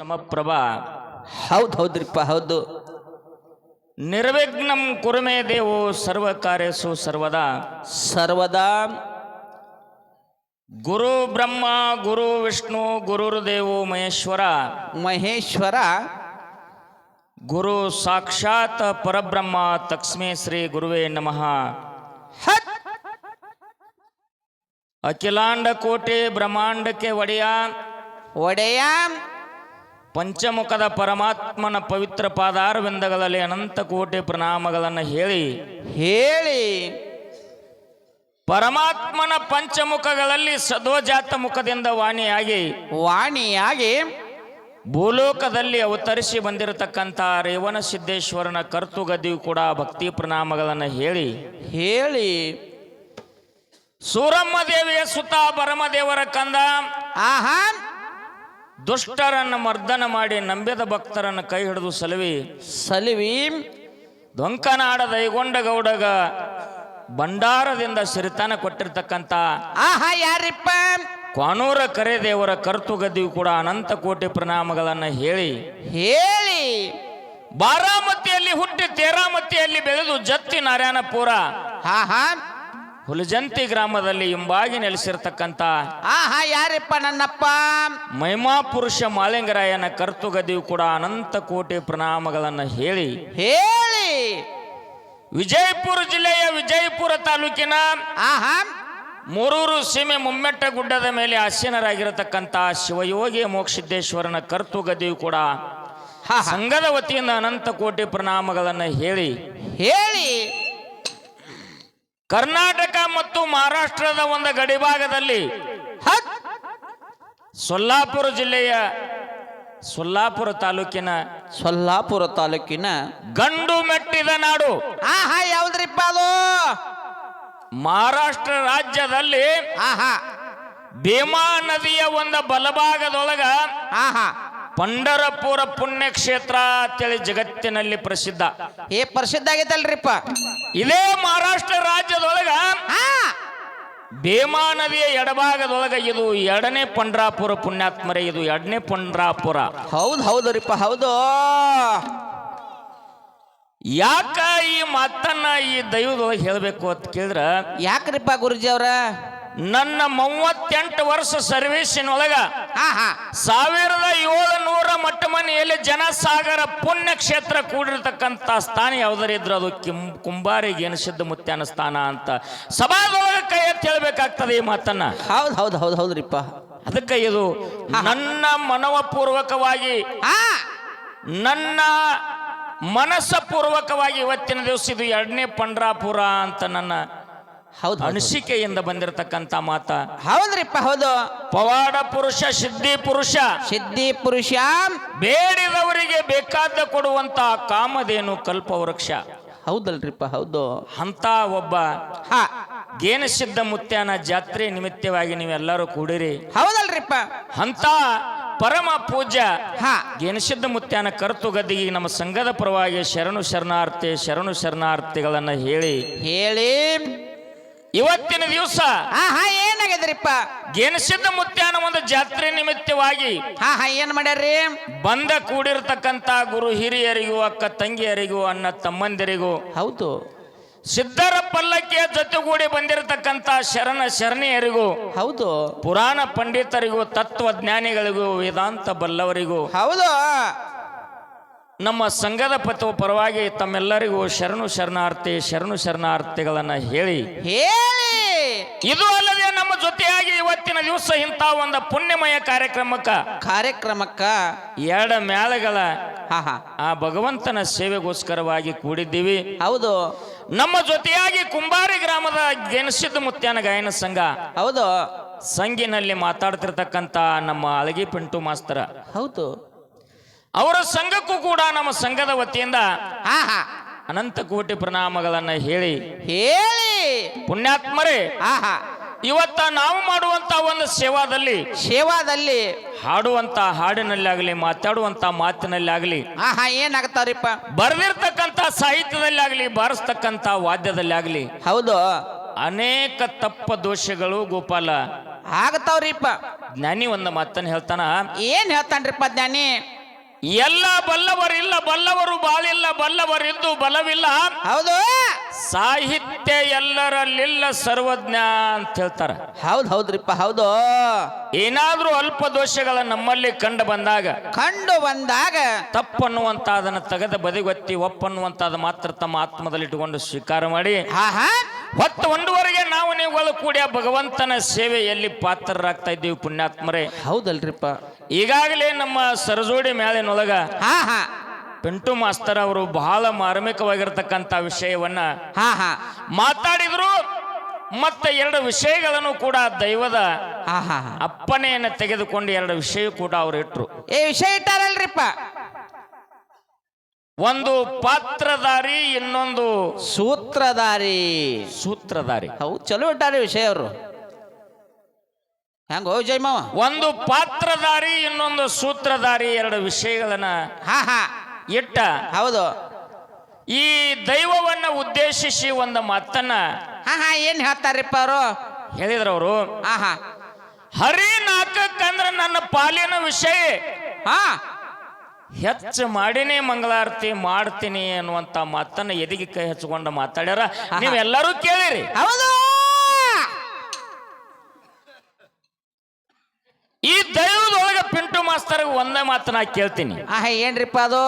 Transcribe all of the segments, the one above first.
ಸಮಪ್ರಭಾ ಹೌದು ಹೌದ್ರಿಪ್ಪ ಹೌದು. ನಿರ್ವಿಘ್ನಂ ಕುರುಮೇ ದೇವೋ ಸರ್ವ ಕಾರ್ಯಸು ಸರ್ವದಾ. ಸರ್ವದಾ. ಗುರು ಬ್ರಹ್ಮ ಗುರು ವಿಷ್ಣು ಗುರುರ್ದೇವೋ ಮಹೇಶ್ವರ. ಮಹೇಶ್ವರ. ಗುರು ಸಾಕ್ಷಾತ್ ಪರಬ್ರಹ್ಮ ತಕ್ಸ್ಮೇ ಶ್ರೀ ಗುರುವೇ ನಮಃ. ಅಖಿಲಾಂಡ ಕೋಟೆ ಬ್ರಹ್ಮಾಂಡಕ್ಕೆ ಒಡೆಯ. ಒಡೆಯ. ಪಂಚಮುಖದ ಪರಮಾತ್ಮನ ಪವಿತ್ರ ಪಾದಾರವಿಂದಗಳಲ್ಲಿ ಅನಂತ ಕೋಟಿ ಪ್ರಣಾಮಗಳನ್ನು ಹೇಳಿ. ಹೇಳಿ. ಪರಮಾತ್ಮನ ಪಂಚಮುಖಗಳಲ್ಲಿ ಸದ್ವಜಾತ ಮುಖದಿಂದ ವಾಣಿಯಾಗಿ. ವಾಣಿಯಾಗಿ. ಭೂಲೋಕದಲ್ಲಿ ಅವತರಿಸಿ ಬಂದಿರತಕ್ಕಂಥ ರೇವಣ ಸಿದ್ದೇಶ್ವರನ ಕರ್ತುಗದಿಯು ಕೂಡ ಭಕ್ತಿ ಪ್ರಣಾಮಗಳನ್ನು ಹೇಳಿ. ಹೇಳಿ. ಸೂರಮ್ಮ ದೇವಿಯ ಸುತ ಪರಮದೇವರ ಕಂದ. ಆಹಾ. ದುಷ್ಟರನ್ನು ಮರ್ದನ ಮಾಡಿ ನಂಬಿದ ಭಕ್ತರನ್ನು ಕೈ ಹಿಡಿದು ಸಲವಿ. ಸಲವಿ. ದೊಂಕನಾಡ ದೈಗೊಂಡ ಗೌಡಗ ಭಂಡಾರದಿಂದ ಸಿರಿತನ ಕೊಟ್ಟಿರ್ತಕ್ಕಂಥ ಆಹಾ ಯಾರಿಪ್ಪ? ಕ್ವಾನೂರ ಕರೆದೇವರ ಕರ್ತುಗದಿಯು ಕೂಡ ಅನಂತ ಕೋಟಿ ಪ್ರಣಾಮಗಳನ್ನು ಹೇಳಿ. ಹೇಳಿ. ಬಾರಾಮತಿಯಲ್ಲಿ ಹುಟ್ಟಿ ತೇರಾಮತಿಯಲ್ಲಿ ಬೆಳೆದು ಜತ್ತಿ ನಾರಾಯಣಪುರ. ಆಹಾ. ಹುಲಜಂತಿ ಗ್ರಾಮದಲ್ಲಿ ಹಿಂಬಾಗಿ ನೆಲೆಸಿರ್ತಕ್ಕಂಥ ಆಹಾ ಯಾರಿಪ್ಪ ನನ್ನಪ್ಪ? ಮಹಿಮಾ ಪುರುಷ ಮಾಳಿಂಗರಾಯನ ಕರ್ತುಗದಿಯು ಕೂಡ ಅನಂತ ಕೋಟಿ ಪ್ರಣಾಮಗಳನ್ನು ಹೇಳಿ ಹೇಳಿ. ವಿಜಯಪುರ ಜಿಲ್ಲೆಯ ವಿಜಯಪುರ ತಾಲೂಕಿನ ಆಹಾ. ಮೂರೂರು ಸೀಮೆ ಮುಮ್ಮೆಟ್ಟ ಗುಡ್ಡದ ಮೇಲೆ ಆಸೀನರಾಗಿರತಕ್ಕಂಥ ಶಿವಯೋಗಿ ಮೋಕ್ಷಿದ್ದೇಶ್ವರನ ಕರ್ತುಗದಿಯು ಕೂಡ. ಸಂಘದ ವತಿಯಿಂದ ಅನಂತ ಕೋಟಿ ಪ್ರಣಾಮಗಳನ್ನು ಹೇಳಿ ಹೇಳಿ. ಕರ್ನಾಟಕ ಮತ್ತು ಮಹಾರಾಷ್ಟ್ರದ ಒಂದು ಗಡಿಭಾಗದಲ್ಲಿ ಸೊಲ್ಲಾಪುರ ಜಿಲ್ಲೆಯ ಸೊಲ್ಲಾಪುರ ತಾಲೂಕಿನ ಸೊಲ್ಲಾಪುರ ತಾಲೂಕಿನ ಗಂಡು ಮೆಟ್ಟಿದ ನಾಡು. ಆಹಾ ಯಾವ್ದ್ರಿಪ್ಪ ಅದು? ಮಹಾರಾಷ್ಟ್ರ ರಾಜ್ಯದಲ್ಲಿ ಆಹಾ. ಭೀಮಾ ನದಿಯ ಒಂದು ಬಲಭಾಗದೊಳಗ ಆಹಾ. ಪಂಡರಪುರ ಪುಣ್ಯಕ್ಷೇತ್ರ ಅಂತೇಳಿ ಜಗತ್ತಿನಲ್ಲಿ ಪ್ರಸಿದ್ಧ. ಏ ಪ್ರಸಿದ್ಧ ಆಗೈತಲ್ರಿಪ್ಪ. ಇದೇ ಮಹಾರಾಷ್ಟ್ರ ರಾಜ್ಯದೊಳಗ ಭೀಮಾ ನದಿಯ ಎಡಭಾಗದೊಳಗ ಇದು ಎರಡನೇ ಪಂಡ್ರಾಪುರ ಪುಣ್ಯಾತ್ಮರ ಇದು ಎರಡನೇ ಪಂಡ್ರಾಪುರ. ಹೌದು ಹೌದರಿಪ್ಪ ಹೌದು. ಯಾಕ ಈ ಮಾತನ್ನ ಈ ದೈವದೊಳಗೆ ಹೇಳಬೇಕು ಅಂತ ಕೇಳಿದ್ರ? ಯಾಕ್ರಿಪ್ಪ ಗುರುಜಿ ಅವ್ರ? ನನ್ನ ಮೂವತ್ತೆಂಟು ವರ್ಷ ಸರ್ವೀಸಿನೊಳಗ ಸಾವಿರದ ಏಳು ನೂರ ಮಟ್ಟ ಮನೆಯಲ್ಲಿ ಜನಸಾಗರ ಪುಣ್ಯ ಕ್ಷೇತ್ರ ಕೂಡಿರ್ತಕ್ಕಂಥ ಸ್ಥಾನ ಯಾವ್ದಾರ ಇದ್ರ ಅದು ಕಿಂ ಕುಂಬಾರಿಗೆ ಎನಿಸಿದ್ದ ಮುತ್ಯಾನ ಸ್ಥಾನ ಅಂತ ಸಭಾದೊಳಗೆ ಕೈ ಎತ್ತಿ ಹೇಳ್ಬೇಕಾಗ್ತದೆ ಈ ಮಾತನ್ನ. ಹೌದು ಹೌದು ಹೌದು ಹೌದ್ರಿಪ್ಪ. ಅದಕ್ಕೆ ಇದು ನನ್ನ ಮನವಪೂರ್ವಕವಾಗಿ ನನ್ನ ಮನಸ್ಸ ಪೂರ್ವಕವಾಗಿ ಇವತ್ತಿನ ದಿವಸ ಇದು ಎರಡನೇ ಪಂಡ್ರಾಪುರ ಅಂತ ನನ್ನ ಹೌದು. ಅನಿಸಿಕೆಯಿಂದ ಬಂದಿರತಕ್ಕಂತ ಮಾತ. ಹೌದ್ರಿಪ್ಪ ಹೌದು. ಪವಾಡ ಪುರುಷ ಸಿದ್ಧಿ ಪುರುಷ. ಸಿದ್ಧಿ ಪುರುಷ. ಬೇಡಿದವರಿಗೆ ಬೇಕಾದ ಕೊಡುವಂತ ಕಾಮಧೇನು ಕಲ್ಪವೃಕ್ಷ ಹೌದಲ್ರಿಪ್ಪ ಹೌದು. ಅಂತ ಒಬ್ಬ ಹಾ. ಗೇನಸಿದ್ಧ ಮುತ್ಯಾನ ಜಾತ್ರೆ ನಿಮಿತ್ತವಾಗಿ ನೀವೆಲ್ಲರೂ ಕೂಡಿರಿ. ಹೌದಲ್ರಿಪ್ಪ. ಅಂತ ಪರಮ ಪೂಜ್ಯ ಹಾ. ಗೇನಸಿದ್ಧ ಮುತ್ಯಾನ ಕರ್ತು ಗದ್ದಿಗೆ ನಮ್ಮ ಸಂಘದ ಪರವಾಗಿ ಶರಣು ಶರಣಾರ್ಥಿ ಶರಣು ಶರಣಾರ್ಥಿಗಳನ್ನು ಹೇಳಿ. ಹೇಳಿ. ಇವತ್ತಿನ ದಿವಸ ಏನಾಗಿದ್ರಿಪ್ಪ? ಗೇನಸಿದ್ಧ ಮುತ್ಯಾನ ಒಂದು ಜಾತ್ರೆ ನಿಮಿತ್ತವಾಗಿ ಹಾ ಹಾ ಏನ್ ಮಾಡ್ಯಾರ್ರಿ? ಬಂದ ಕೂಡಿರ್ತಕ್ಕಂತ ಗುರು ಹಿರಿಯರಿಗೂ ಅಕ್ಕ ತಂಗಿಯರಿಗೂ ಅನ್ನ ತಮ್ಮಂದಿರಿಗೂ ಹೌದು. ಸಿದ್ಧರ ಪಲ್ಲಕ್ಕಿಯ ಜೊತೆಗೂಡಿ ಬಂದಿರತಕ್ಕಂತ ಶರಣ ಶರಣಿಯರಿಗೂ ಹೌದು. ಪುರಾಣ ಪಂಡಿತರಿಗೂ ತತ್ವಜ್ಞಾನಿಗಳಿಗೂ ವೇದಾಂತ ಬಲ್ಲವರಿಗೂ ಹೌದು. ನಮ್ಮ ಸಂಘದ ಪತ್ವ ಪರವಾಗಿ ತಮ್ಮೆಲ್ಲರಿಗೂ ಶರಣು ಶರಣಾರ್ಥಿ ಶರಣು ಶರಣಾರ್ಥಿಗಳನ್ನ ಹೇಳಿ. ಹೇಳಿ. ಇದು ಅಲ್ಲದೆ ನಮ್ಮ ಜೊತೆಯಾಗಿ ಇವತ್ತಿನ ದಿವಸ ಇಂಥ ಒಂದು ಪುಣ್ಯಮಯ ಕಾರ್ಯಕ್ರಮಕ್ಕ ಕಾರ್ಯಕ್ರಮಕ್ಕ ಎರಡ ಮೇಳಗಳ ಹಾ ಹಾ. ಆ ಭಗವಂತನ ಸೇವೆಗೋಸ್ಕರವಾಗಿ ಕೂಡಿದ್ದೀವಿ. ಹೌದು. ನಮ್ಮ ಜೊತೆಯಾಗಿ ಕುಂಬಾರಿ ಗ್ರಾಮದ ಗೆಣಸಿದ್ದ ಮುತ್ಯಾನ ಗಾಯನ ಸಂಘ ಹೌದು. ಸಂಘಿನಲ್ಲಿ ಮಾತಾಡ್ತಿರ್ತಕ್ಕಂಥ ನಮ್ಮ ಅಳಗಿ ಪಿಂಟು ಮಾಸ್ತರ. ಹೌದು. ಅವರ ಸಂಘಕ್ಕೂ ಕೂಡ ನಮ್ಮ ಸಂಘದ ವತಿಯಿಂದ ಆಹಾ. ಅನಂತ ಕೋಟಿ ಪ್ರಣಾಮಗಳನ್ನ ಹೇಳಿ ಹೇಳಿ. ಪುಣ್ಯಾತ್ಮರೇ ಆಹಾ. ಇವತ್ತ ನಾವು ಮಾಡುವಂತ ಒಂದು ಸೇವಾದಲ್ಲಿ ಸೇವಾದಲ್ಲಿ. ಹಾಡುವಂತ ಹಾಡಿನಲ್ಲಿ ಆಗಲಿ ಮಾತಾಡುವಂತ ಮಾತಿನಲ್ಲಿ ಆಗಲಿ ಆಹಾ ಏನಾಗ್ತಾರಿಪ್ಪ ಬರೆದಿರ್ತಕ್ಕಂಥ ಸಾಹಿತ್ಯದಲ್ಲಿ ಆಗಲಿ ಬಾರಿಸ್ತಕ್ಕಂಥ ವಾದ್ಯದಲ್ಲಿ ಆಗಲಿ ಹೌದು. ಅನೇಕ ತಪ್ಪ ದೋಷಗಳು ಗೋಪಾಲ. ಆಗತ್ತವ್ರಿಪ್ಪ ಜ್ಞಾನಿ ಒಂದು ಮಾತನ್ನು ಹೇಳ್ತಾನ. ಏನ್ ಹೇಳ್ತಾನ್ರಿಪ್ಪ ಜ್ಞಾನಿ? ಎಲ್ಲ ಬಲ್ಲವರಿಲ್ಲ ಬಲ್ಲವರು ಬಾಳಿಲ್ಲ ಬಲ್ಲವರಿದ್ದು ಬಲವಿಲ್ಲ. ಹೌದು. ಸಾಹಿತ್ಯ ಎಲ್ಲರಲ್ಲಿಲ್ಲ ಸರ್ವಜ್ಞ ಅಂತ ಹೇಳ್ತಾರ. ಹೌದು ಹೌದ್ರಿಪ್ಪ ಹೌದು. ಏನಾದ್ರೂ ಅಲ್ಪ ದೋಷಗಳ ನಮ್ಮಲ್ಲಿ ಕಂಡು ಬಂದಾಗ ಕಂಡು ಬಂದಾಗ ತಪ್ಪನ್ನುವಂತ ಅದನ್ನು ತೆಗೆದ ಬದಿಗೊತ್ತಿ ಒಪ್ಪನ್ನುವಂತಾದ ಮಾತ್ರ ತಮ್ಮ ಆತ್ಮದಲ್ಲಿ ಇಟ್ಟುಕೊಂಡು ಸ್ವೀಕಾರ ಮಾಡಿ ಹೊತ್ತು ಒಂದುವರೆಗೆ ನಾವು ನೀವುಗಳು ಕೂಡಿ ಭಗವಂತನ ಸೇವೆಯಲ್ಲಿ ಪಾತ್ರರಾಗ್ತಾ ಇದ್ದೀವಿ ಪುಣ್ಯಾತ್ಮರೇ. ಹೌದಲ್ರಿಪ್ಪ. ಈಗಾಗಲೇ ನಮ್ಮ ಸರಜೋಡಿ ಮೇಳಿನೊಳಗ ಹಾ ಹಾ. ಪಿಂಟು ಮಾಸ್ತರ್ ಅವರು ಬಹಳ ಮಾರ್ಮಿಕವಾಗಿರ್ತಕ್ಕಂಥ ವಿಷಯವನ್ನ ಹಾ ಹಾ. ಮಾತಾಡಿದ್ರು. ಮತ್ತೆ ಎರಡು ವಿಷಯಗಳನ್ನು ಕೂಡ ದೈವದ ಹಾ ಹಾ ಹಾ. ಅಪ್ಪನೆಯನ್ನು ತೆಗೆದುಕೊಂಡು ಎರಡು ವಿಷಯ ಕೂಡ ಅವರು ಇಟ್ರು. ಏ ವಿಷಯ ಇಟ್ಟಾರಲ್ರಿಪ್ಪ. ಒಂದು ಪಾತ್ರಧಾರಿ ಇನ್ನೊಂದು ಸೂತ್ರಧಾರಿ. ಸೂತ್ರಧಾರಿ. ಹೌದು ಚಲೋ ಇಟ್ಟಾರಿ ವಿಷಯ ಅವರು. ಹೆಂಗ ಹೋಯ್ ಜೈ ಮಾವ? ಒಂದು ಪಾತ್ರಧಾರಿ ಇನ್ನೊಂದು ಸೂತ್ರಧಾರಿ ಎರಡು ವಿಷಯಗಳನ್ನ ಹಾ ಹಾ. ಇಟ್ಟ. ಹೌದು. ಈ ದೈವವನ್ನ ಉದ್ದೇಶಿಸಿ ಒಂದು ಮಾತನ್ನ ಹಾ ಹಾ ಏನ್ ಹೇಳ್ತಾರ್ರಿಪ್ಪ ಅವರು? ಹೇಳಿದ್ರವರು. ಹಾ ಹಾ. ಹರಿ ನಾಲ್ಕಕ್ಕಂದ್ರ ನನ್ನ ಪಾಲಿನ ವಿಷಯ. ಹಾ. ಹೆಚ್ಚು ಮಾಡಿನೇ ಮಂಗಳಾರತಿ ಮಾಡ್ತೀನಿ ಅನ್ನುವಂತ ಮಾತನ್ನ ಎದಿಗೆ ಕೈ ಹಚ್ಕೊಂಡು ಮಾತಾಡ್ಯಾರ. ನೀವೆಲ್ಲರೂ ಕೇಳಿರಿ. ಹೌದು. ಮಾಸ್ತರ್ ಒಂದೇ ನಾ ಕೇಳ್ತೀನಿ. ಆಹ್ ಏನ್ರಿಪ್ಪ ಅದು?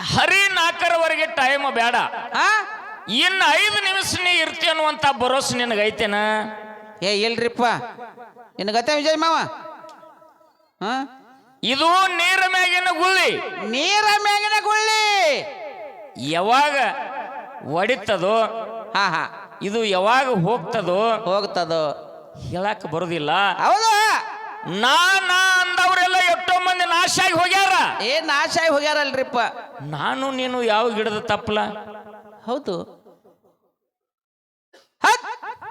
ಹರಿ ನಾಲ್ಕರವರೆಗೆ ಟೈಮ್ ಬೇಡ. ಹಾ ಇನ್ನು ಐದು ನಿಮಿಷ ನೀ ಇರ್ತಿ ಅನ್ನುವಂತ ಭರೋಸೆ ನಿನಗೈತೇನ? ಏ ಇಲ್ರಿಪ್ಪ. ನಿನಗತ್ತೆ ಗತೆ ವಿಜಯ್ ಮಾವ? ಹಾ ಇದು ನೀರ ಮ್ಯಾಗಿನ ಗುಳ್ಳಿ. ನೀರ ಮ್ಯಾಗಿನ ಗುಳ್ಳಿ. ಯಾವಾಗ ಒಡಿತದೋ ಹಾ ಹಾ ಇದು ಯಾವಾಗ ಹೋಗ್ತದೋ ಹೋಗ್ತದೋ. ಹೇಳಕ್ ಬರುದಿಲ್ಲ. ಹೌದು. ನಾ ನಾ ಅಂದವರೆಲ್ಲ ಎಷ್ಟೋ ಮಂದಿ ನಾಶ ಆಗಿ ಹೋಗ್ಯಾರ. ಏ ನಾಶ ಆಗಿ ಹೋಗ್ಯಾರಲ್ರಿಪ್ಪ. ನಾನು ನೀನು ಯಾವ ಗಿಡದ ತಪ್ಪಲ? ಹೌದು.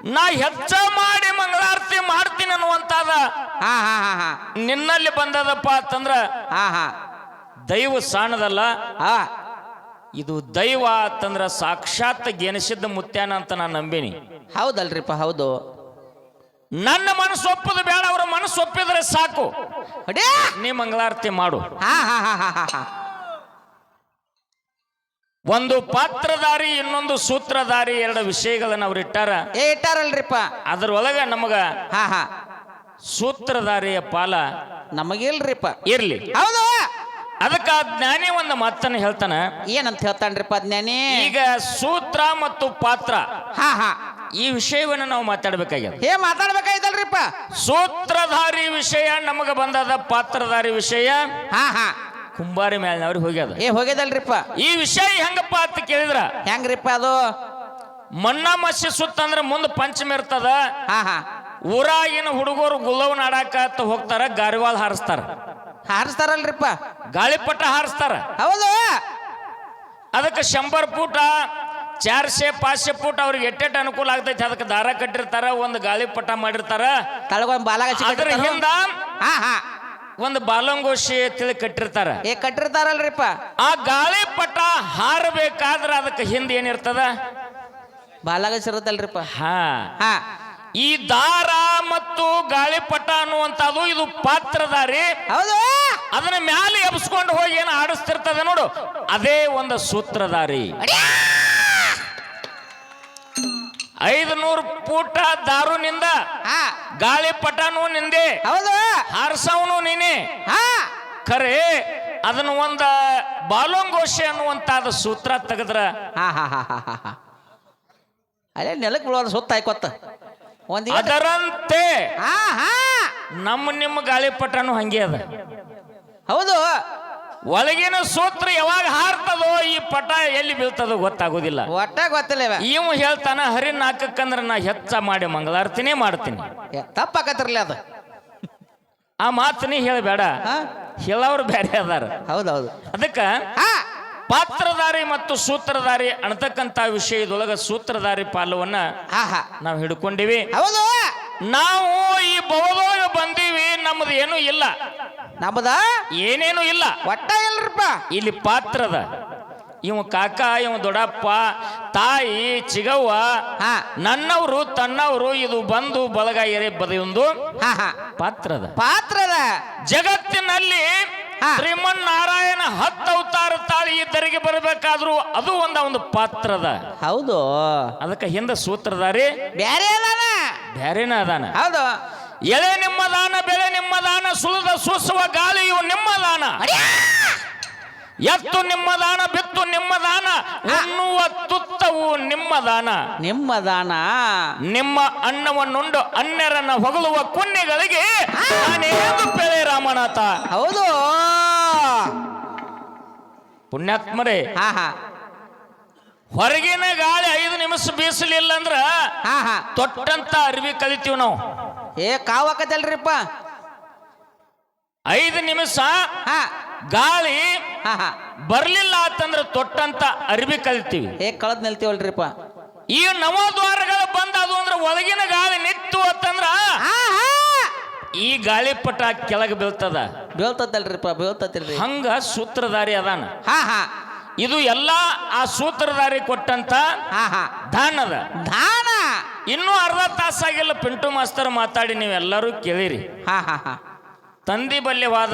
ನಾ ಹೆಚ್ಚ ಮಾಡಿ ಮಂಗಳಾರತಿ ಮಾಡ್ತೀನಿ ಅನ್ನುವಂತಾದ ಹಾ ಹಾ ಹಾ ಹಾ. ನಿನ್ನಲ್ಲಿ ಬಂದದಪ್ಪ ಅಂತಂದ್ರ ಹಾ ಹಾ. ದೈವ ಸಾಣದಲ್ಲ? ಹಾ. ಇದು ದೈವ ಅಂತಂದ್ರ ಸಾಕ್ಷಾತ್ ಗೆನಿಸಿದ್ದ ಮುತ್ಯಾನ ಅಂತ ನಾನು ನಂಬಿನಿ. ಹೌದಲ್ರಿಪ್ಪ ಹೌದು. ನನ್ನ ಮನಸ್ಸು ಒಪ್ಪದು ಬೇಡ ಅವರ ಮನಸ್ಸು ಒಪ್ಪಿದ್ರೆ ಸಾಕು. ಅಡೇ ನೀ ಮಂಗಳಾರತಿ ಮಾಡು. ಹಾ ಹಾ ಹಾ ಹಾ ಹಾ ಹಾ. ಒಂದು ಪಾತ್ರಧಾರಿ ಇನ್ನೊಂದು ಸೂತ್ರಧಾರಿ ಎರಡು ವಿಷಯಗಳನ್ನ ಅವ್ರು ಇಟ್ಟಾರ. ಏ ಇಟ್ಟಾರಲ್ರಿಪ್ಪ. ಅದ್ರೊಳಗ ನಮಗ ಹಾ ಹಾ. ಸೂತ್ರಧಾರಿಯ ಪಾಲ ನಮಗಿಲ್ರಿಪ್ಪ. ಇರ್ಲಿ. ಹೌದು. ಅದಕ್ಕ ಆ ಜ್ಞಾನಿ ಒಂದು ಮಾತನ್ನ ಹೇಳ್ತಾನ. ಏನಂತ ಹೇಳ್ತಾನ್ರಿಪ್ಪ ಜ್ಞಾನಿ ಈಗ ಸೂತ್ರ ಮತ್ತು ಪಾತ್ರ. ಹಾ ಹಾ. ಈ ವಿಷಯವನ್ನು ನಾವು ಮಾತಾಡ್ಬೇಕಾಗ್ಯದ. ಏ ಮಾತಾಡ್ಬೇಕಾಯ್ತಲ್ರಿಪ್ಪ? ಸೂತ್ರಧಾರಿ ವಿಷಯ ನಮಗ ಬಂದದ ಪಾತ್ರಧಾರಿ ವಿಷಯ. ಹಾ ಹಾ. ಕುಂಬಾರಿ ಮೇಲಿನವ್ರಿಗೆ ಹೋಗ್ಯದ. ಏ ಹೋಗ್ಯದಲ್ರಿಪ್ಪ? ಈ ವಿಷಯ ಹೆಂಗಪ್ಪ ಅಂತ ಕೇಳಿದ್ರ? ಹೆಂಗ್ರಿಪ್ಪ ಅದು? ಮಣ್ಣ ಮಸ್ಯ ಸುತ್ತ ಅಂದ್ರೆ ಮುಂದೆ ಪಂಚಮಿ ಇರ್ತದ. ಹಾ ಹಾ. ಊರಾಗಿನ ಹುಡುಗರು ಗುಲ್ಲವನ್ ಆಡಾಕ ಅಂತ ಹೋಗ್ತಾರ ಗಾರಿವಾಳ ಹಾರಿಸ್ತಾರ. ಹಾರಿಸ್ತಾರಲ್ರಿಪ್ಪ? ಗಾಳಿಪಟ ಹಾರಿಸ್ತಾರ. ಹೌದು. ಅದಕ್ಕೆ ಶಂಬರ್ ಫೂಟ ಚಾರ್ಸೆ ಪಾಶೆ ಫೂಟ್ ಅವ್ರಿಗೆ ಎಟ್ಟೆಟ್ಟು ಅನುಕೂಲ ಆಗ್ತೈತಿ. ಅದಕ್ಕೆ ದಾರ ಕಟ್ಟಿರ್ತಾರ ಒಂದು ಗಾಳಿ ಪಟ ಮಾಡಿರ್ತಾರ. ತಳಗೊಂದ್ ಬಾಲಾಗ ಅದ್ರ ಹಿಂದ ಹಾ ಹಾ. ಒಂದು ಬಾಲಂಗೋಶಿ ತಿಳಿ ಕಟ್ಟಿರ್ತಾರ. ಏ ಕಟ್ಟಿರ್ತಾರಲ್ರಿಪ್ಪ. ಆ ಗಾಳಿ ಗಾಳಿಪಟ ಹಾರಬೇಕಾದ್ರೆ ಅದಕ್ಕೆ ಹಿಂದೆ ಏನಿರ್ತದ? ಬಾಲಾಗ ಇರುತ್ತಲ್ರಿಪ್ಪ. ಹಾ. ಹಾ. ಈ ದಾರ ಮತ್ತು ಗಾಳಿಪಟ ಅನ್ನುವಂಥದ್ದು ಇದು ಪಾತ್ರದಾರಿ ಹೌದು. ಅದನ್ನ ಮ್ಯಾಲೆ ಎಬ್ಸ್ಕೊಂಡು ಹೋಗಿ ಏನು ಆಡಿಸ್ತಿರ್ತದೆ ನೋಡು. ಅದೇ ಒಂದು ಸೂತ್ರಧಾರಿ ಐದು ನೂರು ದಾರು ನಿಂದ ಹಾ ಪಟಾನು ನಿಂದೆ. ಹೌದು. ಹಾರ್ಸವನು ನೀನೆ. ಹಾ. ಖರೆ ಅದನ್ನ ಒಂದ ಬಾಲೋಂಗೋಶಿ ಅನ್ನುವಂತಾದ ಸೂತ್ರ ತೆಗೆದ್ರ. ಹಾ ಹಾ ಹಾ ಹಾ ಹಾ ಅಲ್ಲೇ ನೆಲಕ್ಕೆ ಬೀಳೋದು ಸುತ್ತ ಹಾಯ್ಕೊತ್ತ ಒಂದ್ ಅದರಂತೆ ಹಾ ಹಾ. ನಮ್ಮ ನಿಮ್ಮ ಗಾಳಿಪಟನು ಹಂಗೆ ಅದ. ಹೌದು. ಒಳಗಿನ ಸೂತ್ರ ಯಾವಾಗ ಹಾರ್ತದೋ ಈ ಪಟ ಎಲ್ಲಿ ಬೀಳ್ತದೋ ಗೊತ್ತಾಗೋದಿಲ್ಲ. ಒಟ್ಟ ಗೊತ್ತಿಲ್ಲ ಇವ. ಹೇಳ್ತಾನ ಹರಿ ನಾಲ್ಕಕ್ಕಂದ್ರ ನಾ ಹೆಚ್ಚ ಮಾಡಿ ಮಂಗಳಾರತಿನೇ ಮಾಡ್ತೀನಿ. ತಪ್ಪಾಕತ್ತಿರ್ಲಿ ಅದು. ಆ ಮಾತು ನೀ ಹೇಳಬೇಡ. ಹೇಳವ್ರು ಬೇರೆ ಅದಾರ. ಹೌದೌದು. ಅದಕ್ಕೆ ಪಾತ್ರಧಾರಿ ಮತ್ತು ಸೂತ್ರಧಾರಿ ಅಣತಕ್ಕಂತ ವಿಷಯದೊಳಗ ಸೂತ್ರಧಾರಿ ಪಾಲವನ್ನ ನಾವು ಹಿಡ್ಕೊಂಡಿವಿ. ಹೌದು. ನಾವು ಈ ಭವದೊಳಗ ನಮ್ದು ಏನೂ ಇಲ್ಲ. ನಮ್ಮದ? ಏನೇನು ಇಲ್ಲ. ಒಟ್ಟ ಇಲ್ರಿಪ್ಪ. ಇಲ್ಲಿ ಪಾತ್ರದ ಇವ ಕಾಕ ಇವ ದೊಡ್ಡಪ್ಪ ತಾಯಿ ಚಿಗವ್ವ ನನ್ನವರು ತನ್ನವರು ಇದು ಬಂದು ಬಳಗ ಎರೆ ಬದೊಂದು ಪಾತ್ರದ. ಪಾತ್ರದ? ಜಗತ್ತಿನಲ್ಲಿ ಶ್ರೀಮನ್ನಾರಾಯಣ ಶ್ರೀಮನ್ ನಾರಾಯಣ ಹತ್ತು ಅವತಾರ ತಾಳಿ ತೆರಿಗೆ ಬರಬೇಕಾದ್ರೂ ಅದು ಒಂದ ಒಂದು ಪಾತ್ರದ. ಹೌದು. ಅದಕ್ಕೆ ಹಿಂದೆ ಸೂತ್ರದಾರಿ. ಬ್ಯಾರೆ ಅದಾನ? ಬ್ಯಾರೇನ ಅದಾನ. ಹೌದು. ಎಳೆ ನಿಮ್ಮದಾನ ಬೆಳೆ ನಿಮ್ಮ ದಾನ ಸುಳಿದ ಸೂಸುವ ಗಾಳಿಯು ನಿಮ್ಮ ದಾನ ಎತ್ತು ನಿಮ್ಮ ದಾನ ಬಿತ್ತು ನಿಮ್ಮ ದಾನ ಉಣ್ಣುವ ತುತ್ತವು ನಿಮ್ಮ ದಾನ ನಿಮ್ಮ ದಾನ ನಿಮ್ಮ ಅನ್ನವನ್ನುಂಡು ಅನ್ಯರನ್ನ ಹೊಗಳುವ ಕುನ್ನಿಗಳಿಗೆ ನಾನೇನು ಬೆಳೆ ರಾಮನಾಥ. ಹೌದು. ಪುಣ್ಯಾತ್ಮರೇ ಹಾ ಹಾ. ಹೊರಗಿನ ಗಾಳಿ ಐದು ನಿಮಿಷ ಬೀಸಲಿಲ್ಲ ಅಂದ್ರ ಹಾ ಹಾ. ತೊಟ್ಟಂತ ಅರಿವಿ ಕಲಿತೀವಿ ನಾವು. ಏ ಕಾವಾಕತ್ತಲ್ರಿಪ್ಪ ಐದು ನಿಮಿಷ ಹಾ. ಗಾಳಿ ಬರ್ಲಿಲ್ಲ ಅಂತಂದ್ರೆ ತೊಟ್ಟಂತ ಅರಿವಿ ಕಲಿತೀವಿ. ಏ ಕಳದ್ ನಿಲ್ತೀವಲ್ರಿಪ್ಪ. ಈ ನವದ್ವಾರಗಳು ಬಂದದು ಅಂದ್ರೆ ಒಳಗಿನ ಗಾಳಿ ನಿತ್ತು ಅಂತಂದ್ರ ಈ ಗಾಳಿ ಗಾಳಿಪಟ ಕೆಳಗೆ ಬೀಳ್ತದ. ಬೀಳ್ತದಲ್ರಿಪ್ಪ ಬೀಳ್ತತಿಲ್ರಿ ಹಂಗ ಸೂತ್ರಧಾರಿ ಅದಾನ. ಹಾ ಹಾ. ಇದು ಎಲ್ಲ ಆ ಸೂತ್ರಧಾರಿ ಕೊಟ್ಟಂತ ಹಾ ಹಾ. ದಾನ ಅದ. ದಾನ ಇನ್ನೂ ಅರ್ಧ ತಾಸಾಗಿಲ್ಲ ಪಿಂಟು ಮಾಸ್ತರ್ ಮಾತಾಡಿ ನೀವೆಲ್ಲರೂ ಕೇಳಿರಿ. ಹಾ ಹಾ ಹಾ. ತಂದಿ ಬಲ್ಯವಾದ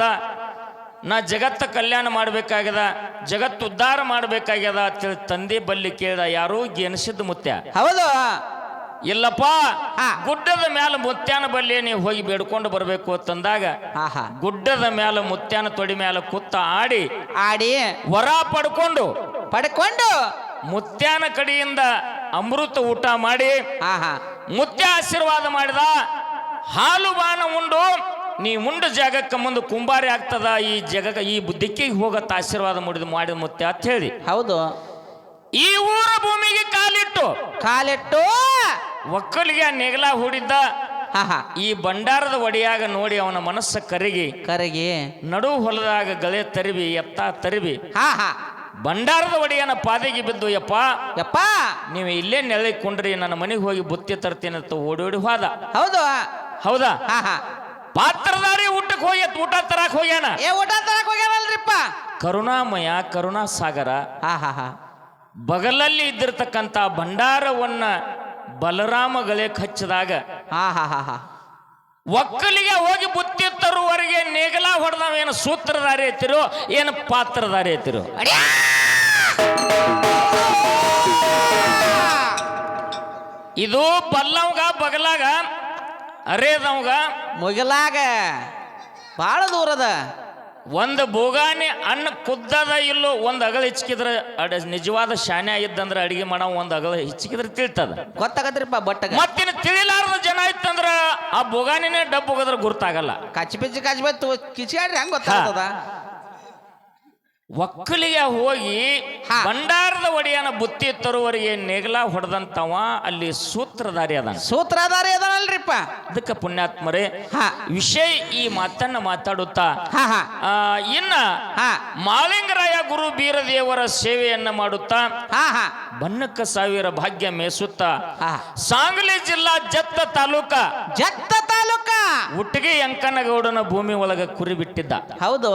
ನಾ ಜಗತ್ತ ಕಲ್ಯಾಣ ಮಾಡಬೇಕಾಗ್ಯದ ಜಗತ್ತು ಉದ್ಧಾರ ಮಾಡಬೇಕಾಗ್ಯದ ಅಂತೇಳಿ ತಂದೆ ಬಲ್ಲಿ ಕೇಳಿದ ಯಾರು ಗೆನಸಿದ್ದ ಮುತ್ಯ ಹೌದು. ಇಲ್ಲಪ್ಪ. ಗುಡ್ಡದ ಮ್ಯಾಲ ಮುತ್ಯಾನ ಬಲ್ಲಿ ನೀವು ಹೋಗಿ ಬೇಡ್ಕೊಂಡು ಬರಬೇಕು ಅಂತಂದಾಗ ಗುಡ್ಡದ ಮ್ಯಾಲ ಮುತ್ಯಾನ ತೊಡಿ ಮ್ಯಾಲ ಕುತ್ತ ಆಡಿ ಆಡಿ. ಹೊರ ಪಡ್ಕೊಂಡು ಪಡ್ಕೊಂಡು. ಮುತ್ಯಾನ ಕಡೆಯಿಂದ ಅಮೃತ ಊಟ ಮಾಡಿ ಮುತ್ಯ ಆಶೀರ್ವಾದ ಮಾಡಿದ ಹಾಲು ಬಾಣ ಉಂಡು ನೀ ಮುಂಡ ಜಾಗಕ್ಕೆ ಮುಂದೆ ಕುಂಬಾರಿ ಆಗ್ತದ ಈ ಜಗ ಈ ಬುದ್ಧಿಕ್ಕೆ ಹೋಗತ್ತ ಆಶೀರ್ವಾದ ಮುಡಿದು ಮಾಡಿದ ಮುತ್ತೆ ಅಂತ ಹೇಳಿ. ಹೌದು. ಈ ಊರ ಭೂಮಿಗೆ ಕಾಲಿಟ್ಟು ಕಾಲಿಟ್ಟು. ಒಕ್ಕಲಿಗೆ ನೆಗಲ ಹೂಡಿದ್ದ ಈ ಭಂಡಾರದ ಒಡೆಯಾಗ ನೋಡಿ ಅವನ ಮನಸ್ಸು ಕರಗಿ ಕರಗಿ. ನಡು ಹೊಲದಾಗ ಗಳೆ ತರಿವಿ ಎತ್ತ ತರಿವಿ. ಹಾ ಹಾ. ಭಂಡಾರದ ಒಡೆಯನ ಪಾದಿಗೆ ಬಿದ್ದು ಯಪ್ಪ ಯಪ್ಪ. ನೀವು ಇಲ್ಲೇ ನೆಲೆ ಕುಂಡ್ರಿ ನನ್ನ ಮನೆಗೆ ಹೋಗಿ ಬುತ್ತಿ ತರ್ತೀನಿ ಅಂತ ಓಡಿ ಓಡಿ ಹೋದ. ಹೌದು. ಹೌದಾ? ಹಾ ಹಾ. ಪಾತ್ರಧಾರಿ ಊಟಕ್ಕೆ ಹೋಗಿ ಊಟ ತರಕ್ ಹೋಗ್ಯಾನ? ಏ ಊಟ ತರಕ್ ಹೋಗ್ಯಾನಲ್ರಿಪ್ಪ? ಕರುಣಾಮಯ ಕರುಣಾ ಸಾಗರ ಹಾ ಹಾ ಹಾ. ಬಗಲಲ್ಲಿ ಇದ್ದಿರ್ತಕ್ಕಂಥ ಭಂಡಾರವನ್ನ ಬಲರಾಮಗಳೇ ಹಚ್ಚಿದಾಗ ಹಾ ಹಾ ಹಾ ಹಾ. ಒಕ್ಕಲಿಗೆ ಹೋಗಿ ಬುತ್ತಿ ತರುವವರೆಗೆ ನೇಗಲ ಹೊಡೆದವೇನು ಸೂತ್ರಧಾರಿ ಐತಿರೋ ಏನು ಪಾತ್ರಧಾರಿ ಐತಿರೋ? ಇದು ಬಲ್ಲವ್ಗ ಬಗಲಾಗ ಅರೇದವ್ಗ ಮುಗಿಲಾಗ ಭಾಳ ದೂರದ ಒಂದು ಬೋಗಾನಿ ಅನ್ನ ಕುದ್ದದ ಇಲ್ಲೋ ಒಂದು ಅಗಲ ಹಿಚ್ಕಿದ್ರೆ ಅಡ ನಿಜವಾದ ಶಾನೆ ಇದ್ದಂದ್ರೆ ಅಡಿಗೆ ಮಾಡೋ ಒಂದು ಅಗಲ ಹಿಚ್ಕಿದ್ರೆ ತಿಳ್ತದ. ಗೊತ್ತಾಗತ್ರಿಪ್ಪ ಬಟ್ಟ ಮತ್ತಿನ ತಿಳಿಲಾರದ ಜನ ಇತ್ತಂದ್ರ ಆ ಬೋಗಾನಿನೇ ಡಬ್ಬ ಹೋಗದ್ರ ಗುರ್ತಾಗಲ್ಲ. ಕಚ್ಚಿ ಪಿಚ್ಚಿ ಕಚ್ಚಿ ಬತ್ತು ಕಿಚ್ಚಾಡ್ರಿ ಹಂಗ ಗೊತ್ತಾಗ್ತದ? ಒಕ್ಕಲಿಗೆ ಹೋಗಿ. ಭಂಡಾರದ ಒಡೆಯನ ಬುತ್ತಿ ತರುವವರಿಗೆ ನೆಗಲ ಹೊಡೆದಂತವ ಅಲ್ಲಿ ಸೂತ್ರಧಾರಿ ಅದ ಸೂತ್ರಧಾರಿ ಅದನಲ್ರಿಪ್ಪ. ಅದಕ್ಕೆ ಪುಣ್ಯಾತ್ಮರೇ ಹಾ. ವಿಷಯ ಈ ಮಾತನ್ನ ಮಾತಾಡುತ್ತಾ ಇನ್ನ ಹಾ. ಮಾಳಿಂಗರಾಯ ಗುರು ಬೀರದೇವರ ಸೇವೆಯನ್ನ ಮಾಡುತ್ತಾ ಬನ್ನಕ್ಕ ಸಾವಿರ ಭಾಗ್ಯ ಮೇಸುತ್ತಾ ಸಾಂಗ್ಲಿ ಜಿಲ್ಲಾ ಜತ್ತ ತಾಲೂಕ ಜತ್ತ ತಾಲೂಕ ಉಟ್ಟಿಗೆ ಯಂಕನಗೌಡನ ಭೂಮಿ ಒಳಗೆ ಕುರಿ ಬಿಟ್ಟಿದ್ದ. ಹೌದು.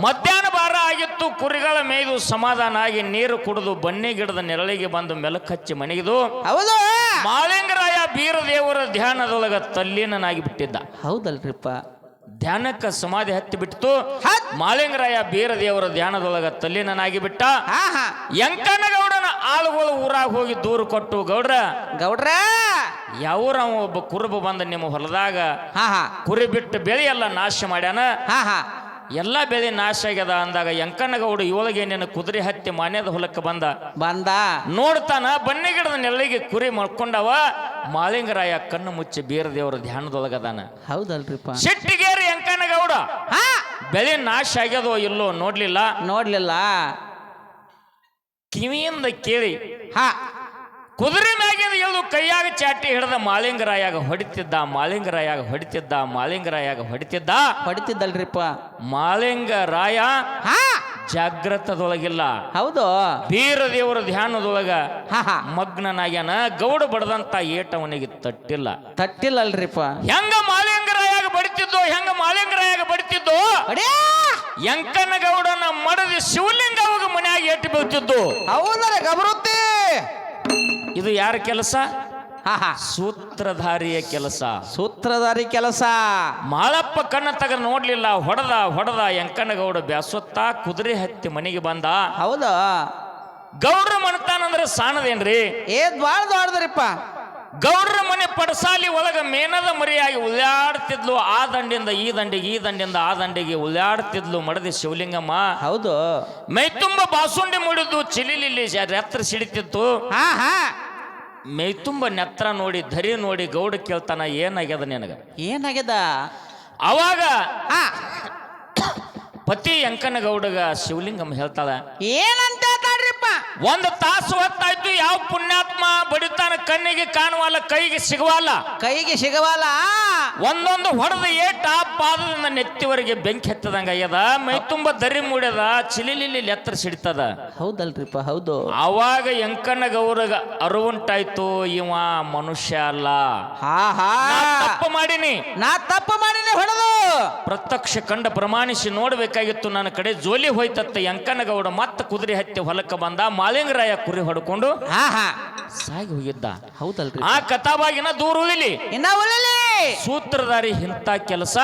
ಮಧ್ಯಾಹ್ನ ಬಾರ ಆಗಿತ್ತು ಕುರಿಗಳ ಮೇಯ್ದು ಸಮಾಧಾನ ಆಗಿ ನೀರು ಕುಡಿದು ಬನ್ನಿ ಗಿಡದ ನೆರಳಿಗೆ ಬಂದು ಮೆಲಕ್ ಹಚ್ಚಿ ಮನೆಗಿದು ಹೌದು. ಮಾಳಿಂಗರಾಯ ಬೀರದೇವರ ಧ್ಯಾನದೊಳಗ ತಲ್ಲೀನನಾಗಿ ಬಿಟ್ಟಿದ್ದ. ಹೌದಲ್ರಿಪ್ಪ. ಧ್ಯಾನಕ್ಕ ಸಮಾಧಿ ಹತ್ತಿ ಬಿಟ್ಟಿತು ಮಾಲಿಂಗರಾಯ ಬೀರದೇವರ ಧ್ಯಾನದೊಳಗ ತಲ್ಲಿನಾಗಿ ಬಿಟ್ಟ. ಯಂಕನಗೌಡನ ಆಳುಗಳು ಊರಾಗ ಹೋಗಿ ದೂರು ಕೊಟ್ಟು ಗೌಡ್ರ ಗೌಡ್ರ! ಯಾವೂರ ಒಬ್ಬ ಕುರುಬ ಬಂದ ನಿಮ್ಮ ಹೊಲದಾಗ ಕುರಿ ಬಿಟ್ಟು ಬೆಳೆಯೆಲ್ಲ ಎಲ್ಲ ನಾಶ ಮಾಡ್ಯಾನ? ಎಲ್ಲ ಬೆಳೆ ನಾಶ ಆಗ್ಯದ ಅಂದಾಗ ಯಂಕನಗೌಡ ಇವಳಿಗೆ ನಿನ್ನ ಕುದುರೆ ಹತ್ತಿ ಮಾನ್ಯದ ಹೊಲಕ್ಕೆ ಬಂದ. ಬಂದ. ನೋಡ್ತಾನ ಬನ್ನಿ ಗಿಡದ ನೆಲ್ಲಿಗೆ ಕುರಿ ಮಾಡ್ಕೊಂಡವ ಮಾಲಿಂಗರಾಯ ಕಣ್ಣು ಮುಚ್ಚಿ ಬೀರದೇವರ ಧ್ಯಾನದೊಳಗದಾನ. ಹೌದಲ್ರಿಪ್ಪ. ಶೆಟ್ಟಿಗೇರಿ ಯಂಕನಗೌಡ ಹಾ. ಬೆಳೆ ನಾಶ ಆಗ್ಯದೋ ಇಲ್ಲೋ ನೋಡ್ಲಿಲ್ಲ. ನೋಡ್ಲಿಲ್ಲ. ಕಿವಿಯಿಂದ ಕೇಳಿ. ಹಾ. ಕುದುರೆ ಮ್ಯಾಗಿಂದ ಇಳಿದು ಕೈಯಾಗ ಚಾಟಿ ಹಿಡಿದ ಮಾಲಿಂಗರಾಯಾಗ ಹೊಡಿತಿದ್ದ ಮಾಲಿಂಗರಾಯಾಗ ಹೊಡಿತಿದ್ದ ಮಾಲಿಂಗರಾಯಾಗ ಹೊಡಿತಿದ್ದ? ಹೊಡಿತಿದ್ದಲ್ರಿಪ್ಪ. ಮಾಲಿಂಗರಾಯ ಹಾ. ಜಾಗ್ರತದೊಳಗಿಲ್ಲ. ಹೌದು. ಬೀರದೇವರ ಧ್ಯಾನದೊಳಗ ಹಾ ಹಾ. ಮಗ್ನನಾಗ್ಯಾನ ಗೌಡ ಬಡದಂತ ಏಟ ಅವನಿಗೆ ತಟ್ಟಿಲ್ಲ. ತಟ್ಟಿಲ್ಲಲ್ರಿಪ್ಪ. ಹೆಂಗ ಮಾಲಿಂಗರಾಯಾಗ ಬಡಿತಿದ್ದೋ ಹೆಂಗ ಮಾಲಿಂಗರಾಯಾಗ ಬಡಿತಿದ್ದೋ? ಎಂಕನ ಗೌಡನ ಮಡದಿ ಶಿವಲಿಂಗ ಅವಾಗ ಮನ್ಯಾಗ ಏಟು ಬೀಳ್ತಿದ್ದು. ಹೌದರ ಗಬರುತ್ತಿ. ಇದು ಯಾರ ಕೆಲಸ? ಸೂತ್ರಧಾರಿಯ ಕೆಲಸ. ಸೂತ್ರಧಾರಿ ಕೆಲಸ. ಮಾಳಪ್ಪ ಕಣ್ಣ ತಗ ನೋಡ್ಲಿಲ್ಲ ಹೊಡೆದ ಹೊಡೆದ ಎಂಕಣ್ಣಗೌಡ ಬ್ಯಾಸೊತ್ತ ಕುದುರೆ ಹತ್ತಿ ಮನೆಗೆ ಬಂದ. ಹೌದ? ಗೌಡ್ರ ಮನತಾನಂದ್ರೆ ಸಾಣದೇನ್ರಿ? ಏ ದ್ವಾಳ ದೊಡ್ಡದ್ರಿಪ್ಪ ಗೌಡ್ರ ಮನೆ ಪಡಸಾಲಿ ಒಳಗ ಮೇನದ ಮರಿಯಾಗಿ ಉಳ್ಯಾಡ್ತಿದ್ಲು ಆ ದಂಡಿಂದ ಈ ದಂಡಿಗೆ ಈ ದಂಡಿಂದ ಆ ದಂಡಿಗೆ ಉಳ್ಯಾಡ್ತಿದ್ಲು ಮಡದಿ ಶಿವಲಿಂಗಮ್ಮ. ಹೌದು. ಮೈ ತುಂಬ ಬಾಸುಂಡಿ ಮುಡಿದು ಚಿಲಿಲಿಲ್ಲಿ ಎತ್ತರ ಸಿಡಿತಿತ್ತು. ಹಾ ಹಾ. ಮೈ ತುಂಬ ನೆತ್ರ ನೋಡಿ ಧರಿ ನೋಡಿ ಗೌಡ ಕೇಳ್ತಾನ ಏನಾಗ್ಯದ ನಿನಗ? ಏನಾಗ್ಯದ? ಅವಾಗ ಹಾ ಪತಿ ಅಂಕನ ಗೌಡಗ ಶಿವಲಿಂಗಮ್ಮ ಹೇಳ್ತಾಳ ಏನಂತ ಹೇಳ್ತಾಳ್ರಿಪ್ಪ? ಒಂದು ತಾಸು ಹೊತ್ತಾಯ್ತು ಯಾವ ಪುಣ್ಯಾತ್ಮ ಬಡಿತಾನ ಕಣ್ಣಿಗೆ ಕಾಣುವಲ್ಲ ಕೈಗೆ ಸಿಗುವಲ್ಲ? ಕೈಗೆ ಸಿಗವಲ್ಲ. ಒಂದೊಂದು ಹೊಡೆದ ಏಟ ಪಾದದಿಂದ ನೆತ್ತಿವರೆಗೆ ಬೆಂಕಿ ಹತ್ತದಂಗ ಆಗ್ಯದ. ಮೈ ತುಂಬ ದರಿ ಮೂಡ್ಯದ. ಚಿಲಿಲಿಲಿ ಎತ್ತರ ಸಿಡ್ತದ. ಹೌದಲ್ರಿಪ್ಪ ಹೌದು. ಅವಾಗ ಎಂಕಣ್ಣ ಗೌರಗ ಅರುವುಂಟಾಯ್ತು ಇವ ಮನುಷ್ಯ ಅಲ್ಲ. ಹಾ ಹಾ. ತಪ್ಪು ಮಾಡೀನಿ. ನಾ ತಪ್ಪು ಮಾಡಿನಿ ಹೊಡೆದು. ಪ್ರತ್ಯಕ್ಷ ಕಂಡ ಪ್ರಮಾಣಿಸಿ ನೋಡ್ಬೇಕಾಗಿತ್ತು ನನ್ನ ಕಡೆ ಜೋಲಿ ಹೋಯ್ತತ್ತ ಯಂಕಣ್ಣ ಗೌಡ. ಮತ್ತೆ ಕುದುರೆ ಹತ್ತಿ ಹೊಲಕ್ಕೆ ಬಂದ ಮಾಲಿಂಗರಾಯ ಕುರಿ ಹೊಡ್ಕೊಂಡು ಹಾ ಹಾ. ಸಾಗಿ ಹೋಗಿದ್ದ. ಹೌದಲ್ರಿ ಆ ಕಥಾವಾಗಿನ ದೂರ ಉಳಿಲಿ. ಇನ್ನ ಉಳಿಲಿ. ಸೂತ್ರಧಾರಿ ಇಂಥ ಕೆಲಸ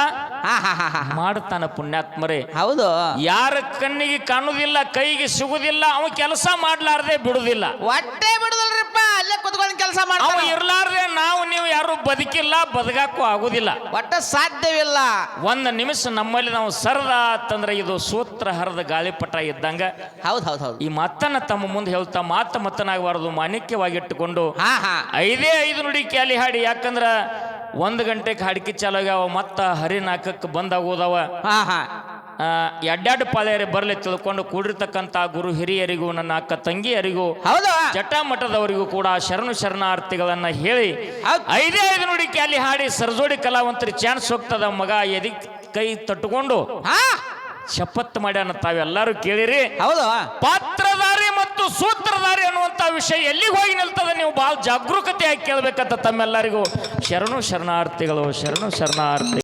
ಮಾಡ್ತಾನ ಪುಣ್ಯಾತ್ಮರೇ. ಹೌದು. ಯಾರ ಕಣ್ಣಿಗೆ ಕಾಣುದಿಲ್ಲ ಕೈಗೆ ಸಿಗುದಿಲ್ಲ ಅವ ಕೆಲಸ ಮಾಡ್ಲಾರ್ದೆ ಬಿಡುದಿಲ್ಲ ಒಟ್ಟೆ ಬಿಡುದಲ್ರಿಪ್ಪ ಅಲ್ಲೇ ಕುತ್ಕೊಂಡು ಕೆಲಸ ಅವ ಇರ್ಲಾರ್ದೆ ನಾವು ನೀವು ಯಾರು ಬದುಕಿಲ್ಲ ಬದುಕಾಕು ಆಗುದಿಲ್ಲ. ಒಟ್ಟ ಸಾಧ್ಯವಿಲ್ಲ. ಒಂದ್ ನಿಮಿಷ ನಮ್ಮಲ್ಲಿ ನಾವು ಸರದ ಅಂತಂದ್ರೆ ಇದು ಸೂತ್ರ ಹರದ ಗಾಳಿಪಟ ಇದ್ದಂಗ. ಹೌದು ಹೌದು ಹೌದು. ಈ ಮತ್ತನ್ನ ತಮ್ಮ ಮುಂದೆ ಹೇಳ್ತಾ ಮಾತ ಮತ್ತನಾಗಬಾರದು ಮಾಣಿಕ್ಯವಾಗಿಟ್ಟುಕೊಂಡು ಹಾ ಹಾ. ಐದೇ ಐದು ನುಡಿ ಕ್ಯಾಲಿ ಹಾಡಿ ಯಾಕಂದ್ರ ಒಂದು ಗಂಟೆಗೆ ಹಾಡ್ಕಿ ಚಾಲು ಆಗ್ಯಾವ ಮತ್ತ ಹರಿನಾಕಕ್ಕೆ ಬಂದಾಗೋದವ ಹಾ ಹಾ. ಎಡ್ಡಾಡು ಪಾಳೆಯರೆ ಬರಲಿ ತಿಳ್ಕೊಂಡು ಕೂಡಿರ್ತಕ್ಕಂಥ ಗುರು ಹಿರಿಯರಿಗೂ ನನ್ನ ಅಕ್ಕ ತಂಗಿಯರಿಗೂ ಹೌದು. ಜಟಾಮಠದವರಿಗೂ ಕೂಡ ಶರಣು ಶರಣಾರ್ಥಿಗಳನ್ನ ಹೇಳಿ ಐದೇ ಐದು ನುಡಿ ಕ್ಯಾಲಿ ಹಾಡಿ ಸರಜೋಡಿ ಕಲಾವಂತರಿ ಚಾನ್ಸ್ ಹೋಗ್ತದ ಮಗ ಎದಿ ಕೈ ತಟ್ಟುಕೊಂಡು ಶಪತ್ ಮಾಡ್ಯಾನ ತಾವೆಲ್ಲರೂ ಕೇಳಿರಿ. ಹೌದು. ಪಾತ್ರಧಾರಿ ಮತ್ತು ಸೂತ್ರಧಾರಿ ಅನ್ನುವಂಥ ವಿಷಯ ಎಲ್ಲಿಗೆ ಹೋಗಿ ನಿಲ್ತದ ನೀವು? ಭಾಳ ಜಾಗರೂಕತೆಯಾಗಿ ಕೇಳಬೇಕಂತ ತಮ್ಮೆಲ್ಲರಿಗೂ. ಶರಣು ಶರಣಾರ್ಥಿಗಳು, ಶರಣು ಶರಣಾರ್ಥಿ